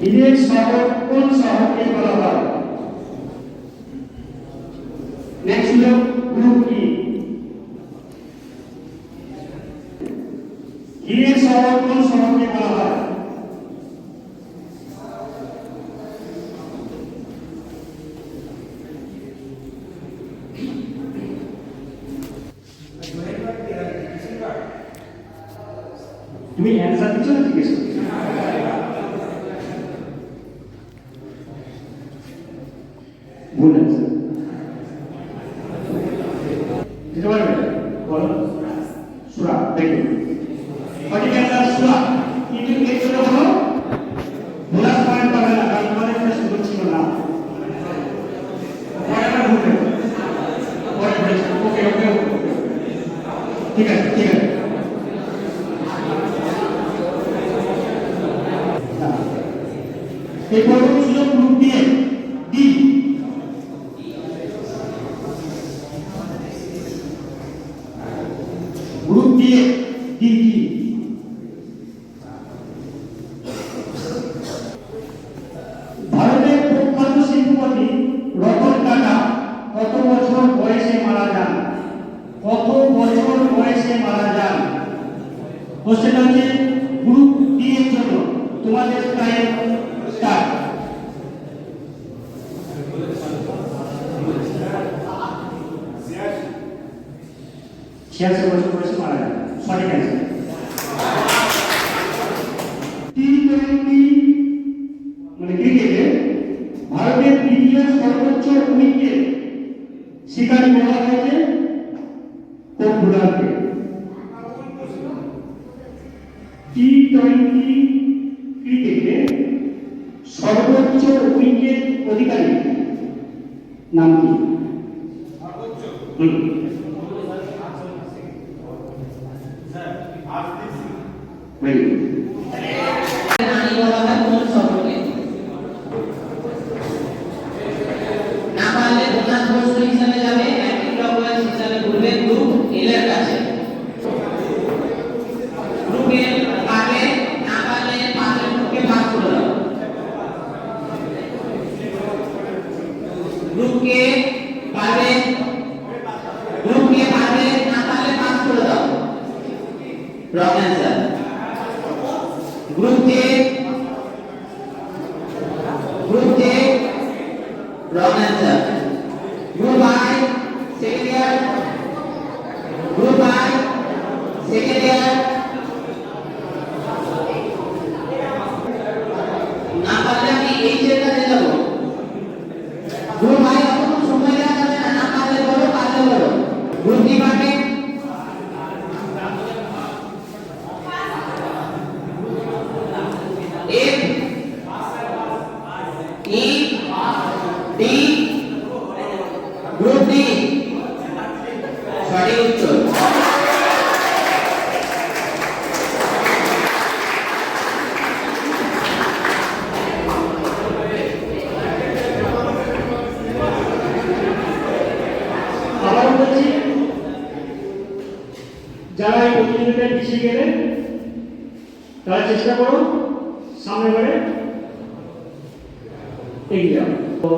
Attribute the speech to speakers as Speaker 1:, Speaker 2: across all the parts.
Speaker 1: হিরের শহর কোন শহরকে বলা হয়? নেক্সট হলো গ্রুপ ই হিরের শহর কোন শহরকে বলা হয়? তুমি অ্যান্সার দিচ্ছ না জিজ্ঞেস করছ? ভুল অ্যান্সার দিতে পারবে বলো সুরা দেখো সঠিক অ্যান্সার সুরা কিন্তু এর জন্য হলো বোনাস পয়েন্ট পাবে না কারণ তোমাদের একটা সুযোগ ছিল না পরেরটা ভুলবে পরে বলেছি ওকে ওকে ওকে ঠিক আছে ঠিক আছে এই পর্ব ছিল গ্রুপ দিয়ে ডি গ্রুপ দিয়ে ডি ভারতের প্রখ্যাত শিল্পপতি রতন টাটা কত বছর বয়সে মারা যান? কত বছর বয়সে মারা যান? কোশ্চেনটা হচ্ছে গ্রুপ ডি এর জন্য তোমাদের টাইম ছিয়াশি বছর বয়সে মারা যান সঠিক অ্যান্সার টি টোয়েন্টি মানে ক্রিকেটে ভারতের দ্বিতীয় সর্বোচ্চ উইকেট শিকারী বলা হয়েছে কোন বোলারকে? টি টোয়েন্টি ক্রিকেটে সর্বোচ্চ উইকেট অধিকারী নাম কি? হুম।
Speaker 2: দাও গ্রুপকে পারবে গ্রুপকে পারবে না পারলে পাস করে দাও। রং অ্যান্সার গ্রুপ যে গ্রুপ যে wrong answer group I second year group I second year না পারলে আমি এই যে কাজে যাব গ্রুপ আই অতক্ষণ সময় দেওয়া যাবে না না পারলে বলো পারলে বলো group department F E D group D সঠিক উত্তর
Speaker 1: আবার বলছি, যারা এই প্রতিযোগিতায় পিছিয়ে গেলেন তারা চেষ্টা করো সামনে বারে এগিয়ে তো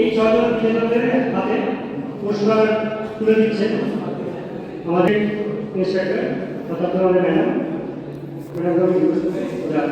Speaker 1: এই ছয়জন বিজেতাদের হাতে পুরস্কার তুলে দিচ্ছেন আমাদের ইন্সপেক্টর অর্থাৎ আমাদের ম্যাডাম। ম্যাডাম